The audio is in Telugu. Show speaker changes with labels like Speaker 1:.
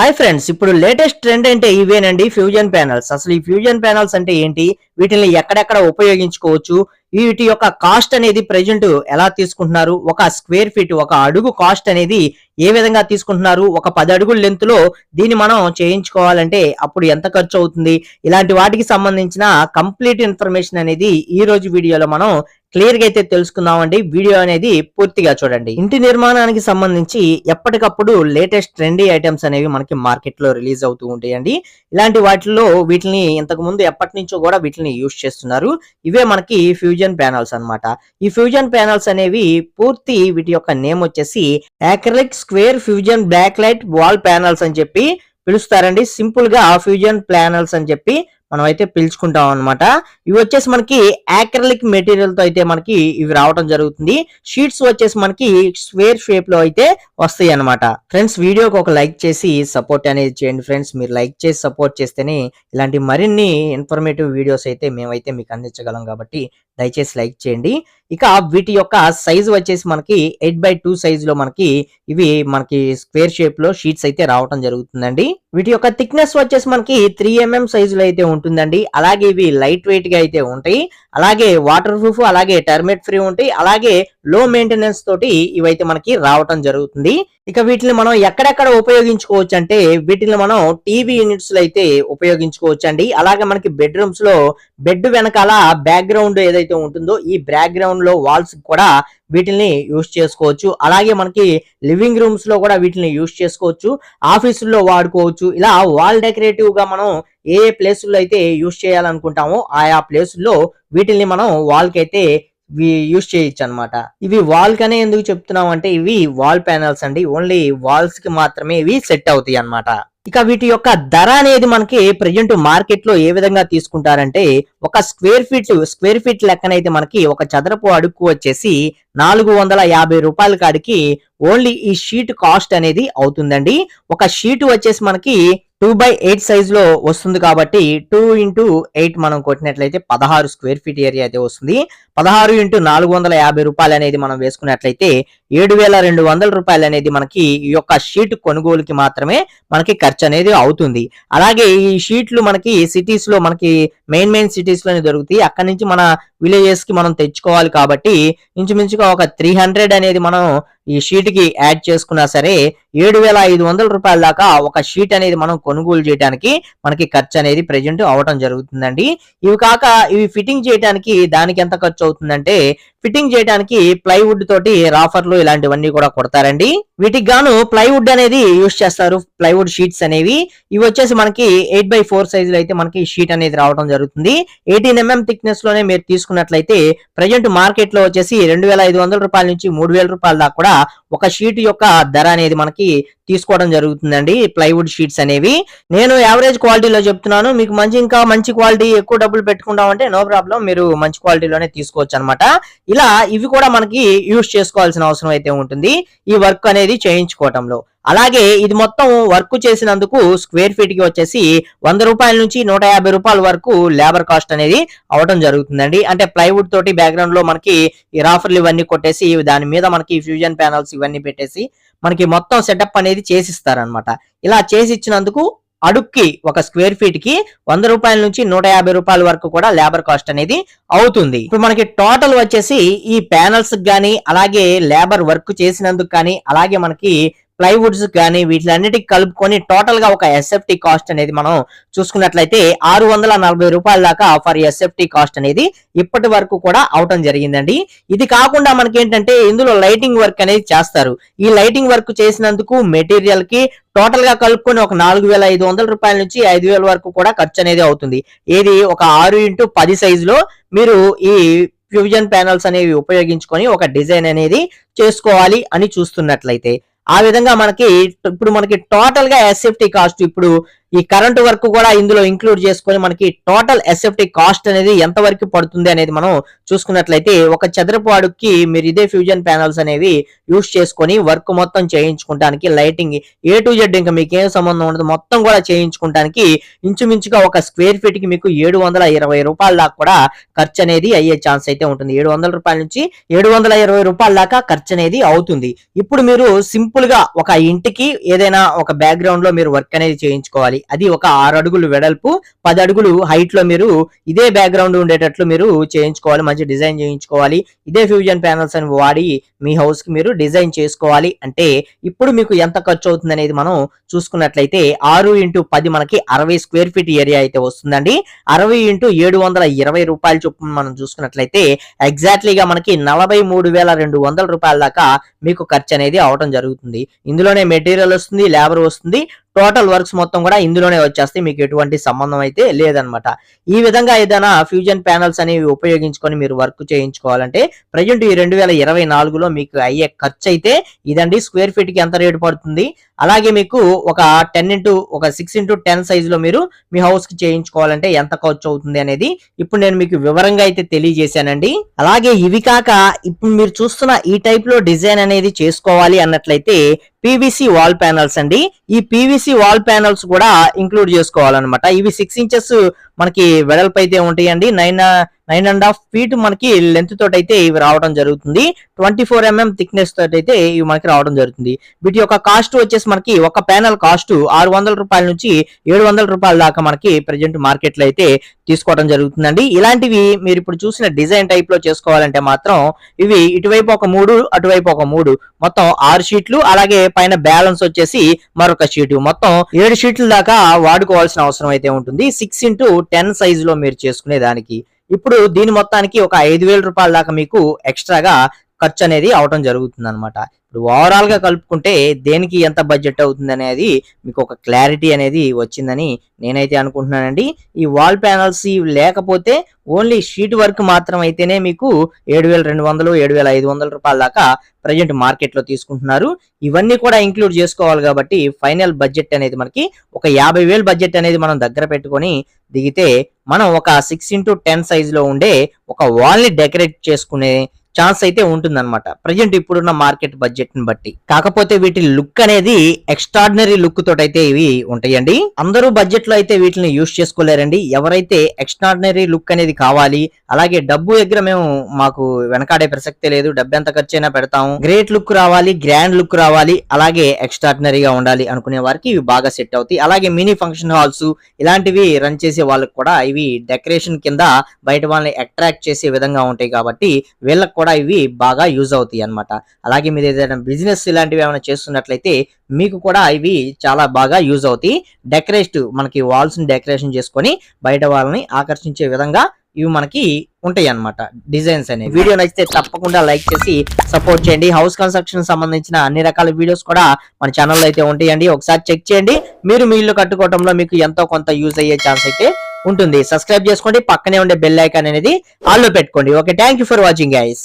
Speaker 1: హాయ్ ఫ్రెండ్స్ ఇప్పుడు లేటెస్ట్ ట్రెండ్ అంటే ఇవేనండి ఫ్యూజన్ ప్యానల్స్. అసలు ఈ ఫ్యూజన్ ప్యానల్స్ అంటే ఏంటి? వీటిని ఎక్కడెక్కడ ఉపయోగించుకోవచ్చు? వీటి యొక్క కాస్ట్ అనేది ప్రెజెంట్ ఎలా తీసుకుంటున్నారు? ఒక స్క్వేర్ ఫీట్ ఒక అడుగు కాస్ట్ అనేది ఏ విధంగా తీసుకుంటున్నారు? ఒక పది అడుగుల లెంత్లో దీన్ని మనం చేయించుకోవాలంటే అప్పుడు ఎంత ఖర్చు అవుతుంది? ఇలాంటి వాటికి సంబంధించిన కంప్లీట్ ఇన్ఫర్మేషన్ అనేది ఈ రోజు వీడియోలో మనం క్లియర్గా అయితే తెలుసుకుందామండి. వీడియో అనేది పూర్తిగా చూడండి. ఇంటి నిర్మాణానికి సంబంధించి ఎప్పటికప్పుడు లేటెస్ట్ ట్రెండీ ఐటమ్స్ అనేవి మనకి మార్కెట్లో రిలీజ్ అవుతూ ఉంటాయండి. ఇలాంటి వాటిల్లో వీటిని ఇంతకు ముందు ఎప్పటి నుంచో కూడా వీటిని యూజ్ చేస్తున్నారు. ఇవే మనకి ఫ్యూజన్ ప్యానల్స్ అన్నమాట. ఈ ఫ్యూజన్ ప్యానల్స్ అనేవి పూర్తి వీటి యొక్క నేమ్ వచ్చేసి acrylic square fusion black light wall panels అని చెప్పి పిలుస్తారండి. సింపుల్గా ఫ్యూజన్ ప్యానల్స్ అని చెప్పి మనం అయితే పిలుచుకుంటాం అనమాట ఇవి వచ్చేసి మనకి యాక్రలిక్ మెటీరియల్తో అయితే మనకి ఇవి రావడం జరుగుతుంది. షీట్స్ వచ్చేసి మనకి స్క్వేర్ షేప్లో అయితే వస్తాయి అనమాట ఫ్రెండ్స్ వీడియోకి ఒక లైక్ చేసి సపోర్ట్ అనేది చేయండి ఫ్రెండ్స్ మీరు లైక్ చేసి సపోర్ట్ చేస్తేనే ఇలాంటి మరిన్ని ఇన్ఫర్మేటివ్ వీడియోస్ అయితే మేమైతే మీకు అందించగలం కాబట్టి దయచేసి లైక్ చేయండి. ఇక వీటి యొక్క సైజ్ వచ్చేసి మనకి ఎయిట్ బై టూ సైజులో మనకి ఇవి మనకి స్క్వేర్ షేప్లో షీట్స్ అయితే రావటం జరుగుతుందండి. వీటి యొక్క థిక్నెస్ వచ్చేసి మనకి త్రీ ఎంఎం సైజ్లో అయితే ఉంటుందండి. అలాగే ఇవి లైట్ వెయిట్గా అయితే ఉంటాయి. అలాగే వాటర్ ప్రూఫ్ అలాగే టర్మేట్ ఫ్రీ ఉంటాయి. అలాగే లో మెయింటెనెన్స్ తోటి ఇవైతే మనకి రావటం జరుగుతుంది. ఇక వీటిని మనం ఎక్కడెక్కడ ఉపయోగించుకోవచ్చు అంటే వీటిని మనం టీవీ యూనిట్స్లో అయితే ఉపయోగించుకోవచ్చు అండి అలాగే మనకి బెడ్రూమ్స్లో బెడ్ వెనకాల బ్యాక్గ్రౌండ్ ఏదైతే ఉంటుందో ఈ బ్యాక్గ్రౌండ్లో వాల్స్ కూడా వీటిని యూస్ చేసుకోవచ్చు. అలాగే మనకి లివింగ్ రూమ్స్లో కూడా వీటిని యూస్ చేసుకోవచ్చు. ఆఫీసుల్లో వాడుకోవచ్చు. ఇలా వాల్ డెకరేటివ్గా మనం ఏ ఏ ప్లేసుల్లో అయితే యూస్ చేయాలనుకుంటామో ఆయా ప్లేసుల్లో వీటిని మనం వాల్కి అయితే యూస్ చేయొచ్చు అనమాట ఇవి వాల్ కనే ఎందుకు చెప్తున్నాం అంటే ఇవి వాల్ ప్యానల్స్ అండి. ఓన్లీ వాల్స్కి మాత్రమే ఇవి సెట్ అవుతాయి అనమాట ఇక వీటి యొక్క ధర అనేది మనకి ప్రజెంట్ మార్కెట్లో ఏ విధంగా తీసుకుంటారంటే ఒక స్క్వేర్ ఫీట్ స్క్వేర్ ఫీట్ లెక్కనైతే మనకి ఒక చదరపు అడుగు వచ్చేసి నాలుగు వందల యాభై రూపాయల కాడికి ఓన్లీ ఈ షీట్ కాస్ట్ అనేది అవుతుందండి. ఒక షీట్ వచ్చేసి మనకి టూ బై ఎయిట్ సైజ్లో వస్తుంది కాబట్టి టూ ఇంటూ ఎయిట్ మనం కొట్టినట్లయితే పదహారు స్క్వేర్ ఫీట్ ఏరియా అయితే వస్తుంది. పదహారు ఇంటూ నాలుగు వందల యాభై రూపాయలు అనేది మనం వేసుకున్నట్లయితే ఏడు వేల రెండు వందల రూపాయలు అనేది మనకి ఈ యొక్క షీట్ కొనుగోలుకి మాత్రమే మనకి ఖర్చు అనేది అవుతుంది. అలాగే ఈ షీట్లు మనకి సిటీస్లో మనకి మెయిన్ మెయిన్ సిటీస్లోనే దొరుకుతాయి. అక్కడి నుంచి మన విలేజెస్కి మనం తెచ్చుకోవాలి కాబట్టి ఇంచుమించుగా ఒక త్రీ హండ్రెడ్ అనేది మనం ఈ షీట్కి యాడ్ చేసుకున్నా సరే ఏడు వేల ఐదు వందల రూపాయల దాకా ఒక షీట్ అనేది మనం కొనుగోలు చేయడానికి మనకి ఖర్చు అనేది ప్రజెంట్ అవటం జరుగుతుందండి. ఇవి కాక ఇవి ఫిట్టింగ్ చేయడానికి దానికి ఎంత ఖర్చు అవుతుందంటే ఫిట్టింగ్ చేయడానికి ప్లైవుడ్ తోటి రాఫర్లు ఇలాంటివన్నీ కూడా కొడతారండి. వీటికి గాను ప్లైవుడ్ అనేది యూస్ చేస్తారు. ప్లైవుడ్ షీట్స్ అనేవి. ఇవి వచ్చేసి మనకి ఎయిట్ బై ఫోర్ సైజ్లో అయితే మనకి షీట్ అనేది రావడం జరుగుతుంది. ఎయిటీన్ ఎంఎం థిక్నెస్లోనే మీరు తీసుకున్నట్లయితే ప్రజెంట్ మార్కెట్లో వచ్చేసి రెండు వేల ఐదు వందల రూపాయల నుంచి మూడు వేల రూపాయల దాకా కూడా ఒక షీట్ యొక్క ధర అనేది మనకి తీసుకోవడం జరుగుతుందండి ప్లైవుడ్ షీట్స్ అనేవి. నేను యావరేజ్ క్వాలిటీలో చెప్తున్నాను మీకు మంచి ఇంకా మంచి క్వాలిటీ ఎక్కువ డబ్బులు పెట్టుకుంటామంటే నో ప్రాబ్లం మీరు మంచి క్వాలిటీలోనే తీసుకోవచ్చు అనమాట ఇలా ఇవి కూడా మనకి యూస్ చేసుకోవాల్సిన అవసరం అయితే ఉంటుంది ఈ వర్క్ అనేది చేయించుకోవటంలో. అలాగే ఇది మొత్తం వర్క్ చేసినందుకు స్క్వేర్ ఫీట్కి వచ్చేసి వంద రూపాయల నుంచి నూట యాభై రూపాయల వరకు లేబర్ కాస్ట్ అనేది అవడం జరుగుతుందండి. అంటే ప్లైవుడ్ తోటి బ్యాక్గ్రౌండ్లో మనకి ఈ రాఫర్లు ఇవన్నీ కొట్టేసి దాని మీద మనకి ఫ్యూజన్ ప్యానల్స్ ఇవన్నీ పెట్టేసి మనకి మొత్తం సెటప్ అనేది చేసిస్తారనమాట ఇలా చేసి ఇచ్చినందుకు అడుక్కి ఒక స్క్వేర్ ఫీట్కి వంద రూపాయల నుంచి నూట యాభై రూపాయల వరకు కూడా లేబర్ కాస్ట్ అనేది అవుతుంది. ఇప్పుడు మనకి టోటల్ వచ్చేసి ఈ ప్యానల్స్ గానీ అలాగే లేబర్ వర్క్ చేసినందుకు కానీ అలాగే మనకి ప్లైవుడ్స్ కానీ వీటిలన్నిటికి కలుపుకొని టోటల్గా ఒక ఎస్ఎఫ్టీ కాస్ట్ అనేది మనం చూసుకున్నట్లయితే ఆరు వందల నలభై రూపాయల దాకా ఫర్ ఎస్ఎఫ్టీ కాస్ట్ అనేది ఇప్పటి వరకు కూడా అవటం జరిగిందండి. ఇది కాకుండా మనకి ఏంటంటే ఇందులో లైటింగ్ వర్క్ అనేది చేస్తారు. ఈ లైటింగ్ వర్క్ చేసినందుకు మెటీరియల్కి టోటల్గా కలుపుకొని ఒక నాలుగు వేల ఐదు వందల రూపాయల నుంచి ఐదు వేల వరకు కూడా ఖర్చు అనేది అవుతుంది. ఇది ఒక ఆరు ఇంటూ పది సైజు లో మీరు ఈ ఫ్యూజన్ ప్యానల్స్ అనేవి ఉపయోగించుకొని ఒక డిజైన్ అనేది చేసుకోవాలి అని చూస్తున్నట్లయితే. ఆ విధంగా మనకి ఇప్పుడు మనకి టోటల్గా ఎస్ఎఫ్టీ కాస్ట్ ఇప్పుడు ఈ కరెంట్ వర్క్ కూడా ఇందులో ఇంక్లూడ్ చేసుకొని మనకి టోటల్ ఎస్ఎఫ్టీ కాస్ట్ అనేది ఎంత వరకు పడుతుంది అనేది మనం చూసుకున్నట్లయితే ఒక చదరపు అడుగుకి మీరు ఇదే ఫ్యూజన్ ప్యానల్స్ అనేవి యూస్ చేసుకొని వర్క్ మొత్తం చేయించుకుంటానికి లైటింగ్ ఏ టు జెడ్ ఇంకా మీకు ఏం సంబంధం ఉండదు. మొత్తం కూడా చేయించుకుంటానికి ఇంచుమించుగా ఒక స్క్వేర్ ఫీట్కి మీకు ఏడు వందల ఇరవై రూపాయల దాకా కూడా ఖర్చు అనేది అయ్యే ఛాన్స్ అయితే ఉంటుంది. ఏడు వందల రూపాయల నుంచి ఏడు వందల ఇరవై రూపాయల దాకా ఖర్చు అనేది అవుతుంది. ఇప్పుడు మీరు సింపుల్గా ఒక ఇంటికి ఏదైనా ఒక బ్యాక్గ్రౌండ్లో మీరు వర్క్ అనేది చేయించుకోవాలి. అది ఒక ఆరు అడుగులు వెడల్పు పది అడుగులు హైట్లో మీరు ఇదే బ్యాక్గ్రౌండ్ ఉండేటట్లు మీరు చేయించుకోవాలి మంచి డిజైన్ చేయించుకోవాలి. ఇదే ఫ్యూజన్ ప్యానల్స్ అని వాడి మీ హౌస్కి మీరు డిజైన్ చేసుకోవాలి. అంటే ఇప్పుడు మీకు ఎంత ఖర్చు అవుతుంది అనేది మనం చూసుకున్నట్లయితే ఆరు ఇంటూ పది మనకి అరవై స్క్వేర్ ఫీట్ ఏరియా అయితే వస్తుందండి. అరవై ఇంటూ ఏడు వందల ఇరవై రూపాయల చొప్పున మనం చూసుకున్నట్లయితే ఎగ్జాక్ట్లీగా మనకి నలభై మూడు వేల రెండు వందల రూపాయల దాకా మీకు ఖర్చు అనేది అవడం జరుగుతుంది. ఇందులోనే మెటీరియల్ వస్తుంది లేబర్ వస్తుంది. టోటల్ వర్క్స్ మొత్తం కూడా ఇందులోనే వచ్చేస్తాయి. మీకు ఎటువంటి సంబంధం అయితే లేదనమాట. ఈ విధంగా ఏదైనా ఫ్యూజన్ ప్యానల్స్ అనేవి ఉపయోగించుకొని మీరు వర్క్ చేయించుకోవాలంటే ప్రజెంట్ ఈ రెండు వేల ఇరవై నాలుగులో మీకు అయ్యే ఖర్చు అయితే ఇదండి. స్క్వేర్ ఫీట్కి ఎంత రేటు పడుతుంది? అలాగే మీకు ఒక టెన్ ఇంటూ ఒక సిక్స్ ఇంటూ టెన్ సైజ్లో మీరు మీ హౌస్కి చేయించుకోవాలంటే ఎంత ఖర్చు అవుతుంది అనేది ఇప్పుడు నేను మీకు వివరంగా అయితే తెలియజేశానండి. అలాగే ఇవి కాక ఇప్పుడు మీరు చూస్తున్న ఈ టైప్లో డిజైన్ అనేది చేసుకోవాలి అన్నట్లయితే పీవీసీ వాల్ ప్యానల్స్ అండి. ఈ పీవీసీ వాల్ ప్యానల్స్ కూడా ఇంక్లూడ్ చేసుకోవాలన్నమాట. ఇవి సిక్స్ ఇంచెస్ మనకి వెడల్పు అయితే ఉంటాయండి. Nine nine and half feet మనకి లెంత్ తోటి అయితే ఇవి రావడం జరుగుతుంది. ట్వంటీ ఫోర్ ఎంఎం థిక్నెస్ తోటి అయితే ఇవి మనకి రావడం జరుగుతుంది. వీటి యొక్క కాస్ట్ వచ్చేసి మనకి ఒక ప్యానల్ కాస్ట్ ఆరు వందల రూపాయల నుంచి ఏడు వందల రూపాయల దాకా మనకి ప్రజెంట్ మార్కెట్లో అయితే తీసుకోవడం జరుగుతుందండి. ఇలాంటివి మీరు ఇప్పుడు చూసిన డిజైన్ టైప్లో చేసుకోవాలంటే మాత్రం ఇవి ఇటువైపు ఒక మూడు అటువైపు ఒక మూడు. మొత్తం ఆరు షీట్లు అలాగే పైన బ్యాలెన్స్ వచ్చేసి మరొక షీట్. మొత్తం ఏడు షీట్ల దాకా వాడుకోవాల్సిన అవసరం అయితే ఉంటుంది. సిక్స్ ఇంటూ టెన్ సైజ్లో మీరు చేసుకునే దానికి ఇప్పుడు దీని మొత్తానికి ఒక ఐదు వేల రూపాయల దాకా మీకు ఎక్స్ట్రాగా ఖర్చు అనేది అవడం జరుగుతుంది అనమాట ఇప్పుడు ఓవరాల్గా కలుపుకుంటే దేనికి ఎంత బడ్జెట్ అవుతుంది అనేది మీకు ఒక క్లారిటీ అనేది వచ్చిందని నేనైతే అనుకుంటున్నానండి. ఈ వాల్ ప్యానల్స్ ఇవి లేకపోతే ఓన్లీ షీట్ వర్క్ మాత్రం అయితేనే మీకు ఏడు వేల రెండు వందలు ఏడు వేల ఐదు వందల రూపాయల దాకా ప్రజెంట్ మార్కెట్లో తీసుకుంటున్నారు. ఇవన్నీ కూడా ఇంక్లూడ్ చేసుకోవాలి కాబట్టి ఫైనల్ బడ్జెట్ అనేది మనకి ఒక యాభై వేలు బడ్జెట్ అనేది మనం దగ్గర పెట్టుకొని దిగితే మనం ఒక సిక్స్ ఇంటూ టెన్ సైజ్లో ఉండే ఒక వాల్ని డెకరేట్ చేసుకునే ఛాన్స్ అయితే ఉంటుందన్నమాట. ప్రజెంట్ ఇప్పుడున్న మార్కెట్ బడ్జెట్ని బట్టి. కాకపోతే వీటి లుక్ అనేది ఎక్స్ట్రాడినరీ లుక్ తోటి అయితే ఇవి ఉంటాయండి. అందరూ బడ్జెట్లో అయితే వీటిని యూజ్ చేసుకోలేరండి. ఎవరైతే ఎక్స్ట్రాడినరీ లుక్ అనేది కావాలి అలాగే డబ్బు దగ్గర మేము మాకు వెనకాడే ప్రసక్తే లేదు. డబ్బు ఎంత ఖర్చు అయినా పెడతాము గ్రేట్ లుక్ రావాలి గ్రాండ్ లుక్ రావాలి అలాగే ఎక్స్ట్రాడినరీగా ఉండాలి అనుకునే వారికి ఇవి బాగా సెట్ అవుతాయి. అలాగే మినీ ఫంక్షన్ హాల్స్ ఇలాంటివి రన్ చేసే వాళ్ళకి కూడా ఇవి డెకరేషన్ కింద బయట వాళ్ళని అట్రాక్ట్ చేసే విధంగా ఉంటాయి కాబట్టి వీళ్ళకి కూడా ఇవి బాగా యూజ్ అవుతాయి అన్నమాట. అలాగే మీరు ఏదైనా బిజినెస్ ఇలాంటివి ఏమైనా చేస్తున్నట్లయితే మీకు కూడా ఇవి చాలా బాగా యూజ్ అవుతాయి. డెకరేట్ మనకి వాల్స్ని డెకరేషన్ చేసుకొని బయట వాళ్ళని ఆకర్షించే విధంగా ఇవి మనకి ఉంటాయి అన్నమాట. డిజైన్స్ అనేవి. వీడియో నచ్చితే తప్పకుండా లైక్ చేసి సపోర్ట్ చేయండి. హౌస్ కన్స్ట్రక్షన్ సంబంధించిన అన్ని రకాల వీడియోస్ కూడా మన ఛానల్లో అయితే ఉంటాయండి. ఒకసారి చెక్ చేయండి. మీరు మీ ఇల్లు కట్టుకోవడంలో మీకు ఎంతో కొంత యూజ్ అయ్యే ఛాన్స్ అయితే ఉంటుంది. సబ్స్క్రైబ్ చేసుకోండి. పక్కనే ఉండే బెల్ ఐకాన్ అనేది ఆల్లో పెట్టుకోండి. Okay thank you for watching guys